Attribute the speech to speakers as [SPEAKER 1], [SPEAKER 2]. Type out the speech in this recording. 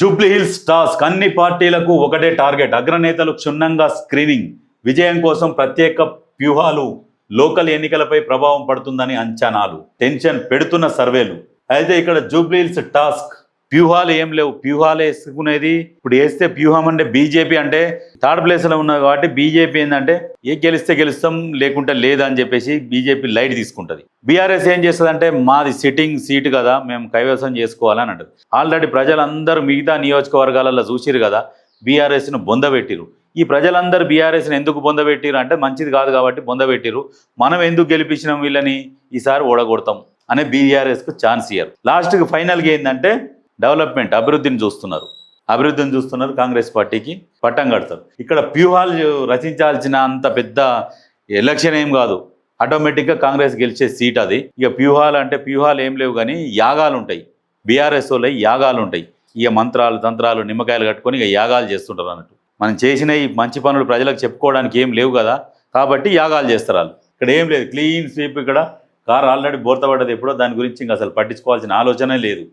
[SPEAKER 1] Jubilee Hills task అన్ని పార్టీలకు ఒకటే టార్గెట్. అగ్రనేతలు క్షుణ్ణంగా స్క్రీనింగ్. విజయం కోసం ప్రత్యేక వ్యూహాలు. లోకల్ ఎన్నికలపై ప్రభావం పడుతుందని అంచనాలు. టెన్షన్ పెడుతున్న సర్వేలు. అయితే ఇక్కడ జూబ్లీహిల్స్ టాస్క్ వ్యూహాలు ఏం లేవు. వ్యూహాలు వేసుకునేది. ఇప్పుడు వేస్తే వ్యూహం అంటే బీజేపీ అంటే థర్డ్ ప్లేస్లో ఉన్నది కాబట్టి బీజేపీ ఏంటంటే ఏ గెలిస్తే గెలుస్తాం లేకుంటే లేదని చెప్పేసి బీజేపీ లైట్ తీసుకుంటుంది. బీఆర్ఎస్ ఏం చేస్తుంది అంటే మాది సిట్టింగ్ సీటు కదా మేము కైవసం చేసుకోవాలని అంటది. ఆల్రెడీ ప్రజలందరూ మిగతా నియోజకవర్గాలలో చూసిరు కదా బీఆర్ఎస్ను బొందబెట్టిరు ఈ ప్రజలందరూ బీఆర్ఎస్ని ఎందుకు బొందబెట్టిరు అంటే మంచిది కాదు కాబట్టి బొందబెట్టిరు మనం ఎందుకు గెలిపించినాం వీళ్ళని? ఈసారి ఓడగొడతాం అనే బీఆర్ఎస్కు ఛాన్స్ ఇయ్యారు. లాస్ట్కి ఫైనల్గా ఏంటంటే డెవలప్మెంట్ అభివృద్ధిని చూస్తున్నారు. అభివృద్ధిని చూస్తున్నారు కాంగ్రెస్ పార్టీకి పట్టం కడతారు. ఇక్కడ వ్యూహాలు రచించాల్సిన అంత పెద్ద ఎలక్షన్ ఏం కాదు. ఆటోమేటిక్గా కాంగ్రెస్ గెలిచే సీట్ అది. ఇక వ్యూహాలు అంటే వ్యూహాలు ఏం లేవు కానీ యాగాలు ఉంటాయి. బీఆర్ఎస్ వాళ్ళ యాగాలు ఉంటాయి. ఇక మంత్రాలు తంత్రాలు నిమ్మకాయలు కట్టుకొని ఇక యాగాలు చేస్తుంటారు అన్నట్టు. మనం చేసిన ఈ మంచి పనులు ప్రజలకు చెప్పుకోవడానికి ఏం లేవు కదా. కాబట్టి యాగాలు చేస్తారు వాళ్ళు. ఇక్కడ ఏం లేదు. క్లీన్ స్వీప్ ఇక్కడ. కారు ఆల్రెడీ బోర్తపడ్డది ఎప్పుడో. దాని గురించి ఇంకా అసలు పట్టించుకోవాల్సిన ఆలోచనే లేదు.